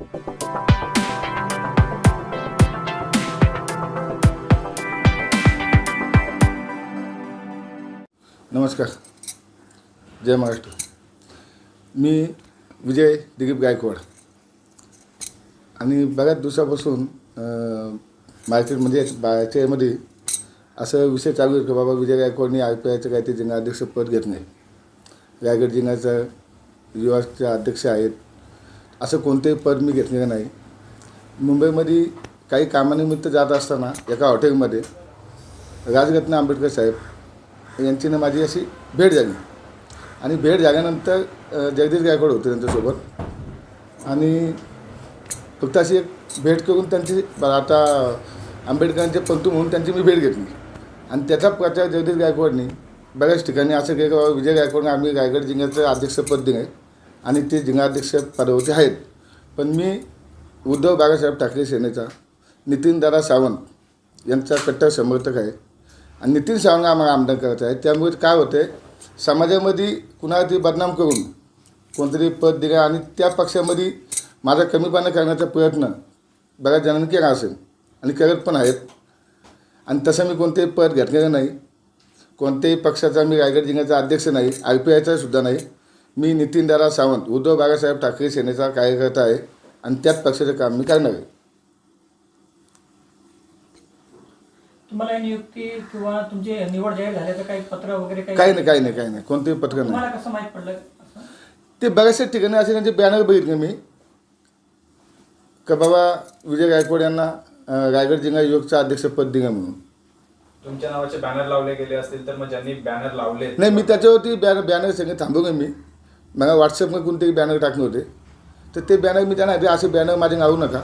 नमस्कार. जय महाराष्ट्र. मी विजय दिलीप गायकवाड. आणि बऱ्याच दिवसापासून मार्केटमध्ये म्हणजे बाहेरच्या यामध्ये असं विषय चालू आहे की बाबा विजय गायकवाडनी आय पी आयचं काय ते जिल्हाध्यक्ष पद घेत नाही. रायगड जिल्ह्याचं युवाचे अध्यक्ष आहेत. असं कोणतेही पद मी घेतलेलं नाही. मुंबईमध्ये काही कामानिमित्त जात असताना एका हॉटेलमध्ये राजरत्न आंबेडकर साहेब यांची ना माझी अशी भेट झाली. आणि भेट झाल्यानंतर जगदीश गायकवाड होते त्यांच्यासोबत. आणि फक्त अशी एक भेट करून त्यांची आता आंबेडकरांचे पंतू म्हणून त्यांची मी भेट घेतली. आणि त्याचा प्रचार जगदीश गायकवाडनी बऱ्याच ठिकाणी असं केलं बाबा विजय गायकवाडने आम्ही रायगड जिल्ह्याचं अध्यक्षपद दिलं आहे आणि ते जिल्हाध्यक्ष पदावरती आहेत. पण मी उद्धव बाळासाहेब ठाकरे सेनेचा नितीनदादा सावंत यांचा कट्टर समर्थक आहे. आणि नितीन सावंत आम्हाला आमदार करायचं आहे. त्यामुळे काय होते समाजामध्ये कुणाला तरी बदनाम करून कोणतरी पद दिला आणि त्या पक्षामध्ये माझा कमीपणा करण्याचा प्रयत्न बऱ्याच जणांनी केला असेल आणि करत पण आहेत. आणि तसं मी कोणतेही पद घेतलेलं नाही. कोणत्याही पक्षाचा मी रायगड जिल्ह्याचा अध्यक्ष नाही आय पी आयचा सुद्धा नाही. मी नितीनदादा सावंत उद्धव बाळासाहेब ठाकरे सेनेचा कार्यकर्ता आहे आणि त्याच पक्षाचं काम मी करणार आहे. तुम्हाला नियुक्ती किंवा तुमची निवड जाहीर झाल्याचं काही पत्र वगैरे काही नाही काही नाही काही नाही. कोणतेही पत्र नाही. तुम्हाला कसं माहीत पडलं असं? ते बऱ्याचशा ठिकाणी असे त्यांचे बॅनर बघितले मी. का बाबा विजय गायकवाड यांना अं, रायगड जिल्हा युवकचं अध्यक्षपद दिलं म्हणून. तुमच्या नावाचे बॅनर लावले गेले असतील तर मग ज्यांनी बॅनर लावले नाही मी त्याच्यावरती बॅनर बॅनर सगळे थांबवलं मी. मला व्हॉट्सअपमध्ये कोणतेही बॅनर टाकले होते. तर ते बॅनर मी त्यांना असे बॅनर माझे लावू नका.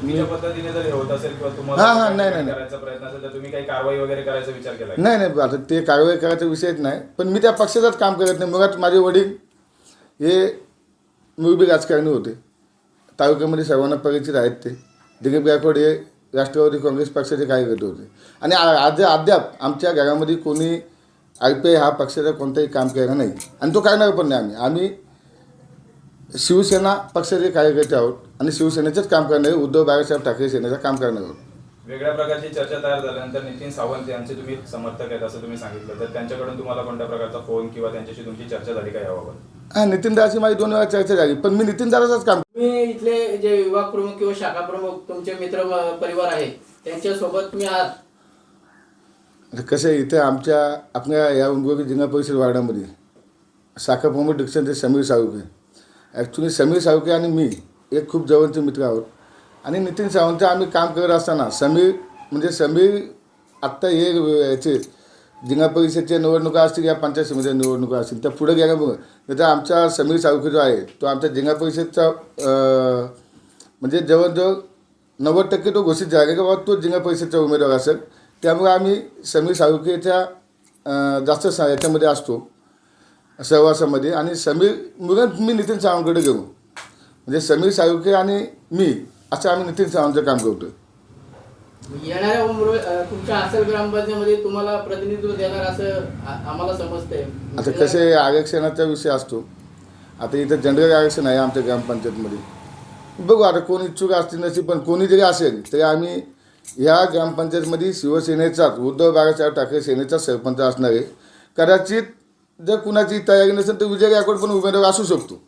चुकीच्या पद्धतीने जर हे होत असेल किंवा हा, तुम्हाला हा, नाही, नाही, नाही. करायचा प्रयत्न असेल तर तुम्ही काही कारवाई वगैरे करायचा विचार केला नाही नाही आता ते कारवाई करायचा विषयच नाही. पण मी त्या पक्षाचाच काम करत नाही. मुळात माझे वडील हे मुरबी राजकारणी होते. तालुक्यामध्ये सर्वांना परिचित आहेत ते. दिलीप गायकवाड हे राष्ट्रवादी काँग्रेस पक्षाचे कार्यकर्ते होते. आणि आ- आज अद्याप आमच्या घरामध्ये कोणी आय पी आय हा पक्षाचा कोणताही काम केलं नाही. आणि तो करणार पण नाही आम्ही. आम्ही शिवसेना पक्षाचे कार्यकर्ते आहोत आणि शिवसेनेचंच काम करणार आहे. उद्धव बाळासाहेब ठाकरे सेनेचं काम करणार आहोत. वेगळ्या प्रकारची चर्चा तयार झाल्यानंतर नितीन सावंत यांचे तुम्ही समर्थक आहेत असं तुम्ही सांगितलं. तर त्यांच्याकडून तुम्हाला कोणत्या प्रकारचा फोन किंवा त्यांच्याशी तुमची चर्चा झाली का याबाबत? हां नितीनदाची माझी दोन वेळा चर्चा झाली. पण मी नितीनदाराचंच काम तुम्ही इथले जे विभाग प्रमुख किंवा शाखा प्रमुख तुमचे मित्र व- परिवार आहे त्यांच्यासोबत तुम्ही आहात आता कसं आहे इथं आमच्या आपल्या या उंबोरी जिल्हा परिषद वार्डामध्ये साखर प्रमुख डिक्शन ते समीर साळुके ॲक्च्युली समीर साळुके आणि मी एक खूप जवळचे मित्र आहोत. आणि नितीन सावंत आम्ही काम करत असताना समीर म्हणजे समीर आत्ता हे याचे जिल्हा परिषदच्या निवडणुका असतील या पंचायत समितीच्या निवडणुका असतील तर पुढे गेल्यामुळं तर आमचा समीर साळुके जो आहे तो आमच्या जिल्हा परिषदचा म्हणजे जवळजवळ नव्वद टक्के तो घोषित झाला की बाबा तो जिल्हा परिषदचा उमेदवार असेल. त्यामुळे आम्ही समीर साळुकेच्या जास्त याच्यामध्ये असतो. सहवासामध्ये. आणि समीर मुलं मी नितीन सावंतकडे घेऊ म्हणजे समीर साळुके आणि मी असं आम्ही नितीन सावंतचं काम करतो येणाऱ्या तुमच्या असेल ग्रामपंचायतीमध्ये तुम्हाला प्रतिनिधित्व देणार असं आम्हाला समजतंय. आता कसे आरक्षणाचा विषय असतो. आता इथं जनरल आरक्षण आहे आमच्या ग्रामपंचायतमध्ये. बघू आता कोण इच्छुक असतील नसेल पण कोणी जरी असेल तरी आम्ही या ग्रामपंचायतमध्ये शिवसेनेचाच उद्धव बाळासाहेब ठाकरे सेनेचा सरपंच असणार आहे कदाचित जर कुणाची तयारी नसेल तर विजय गायकवाड पण उमेदवार असू शकतो.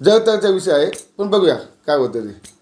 जर तरचा विषय आहे पण बघूया काय होतं ते.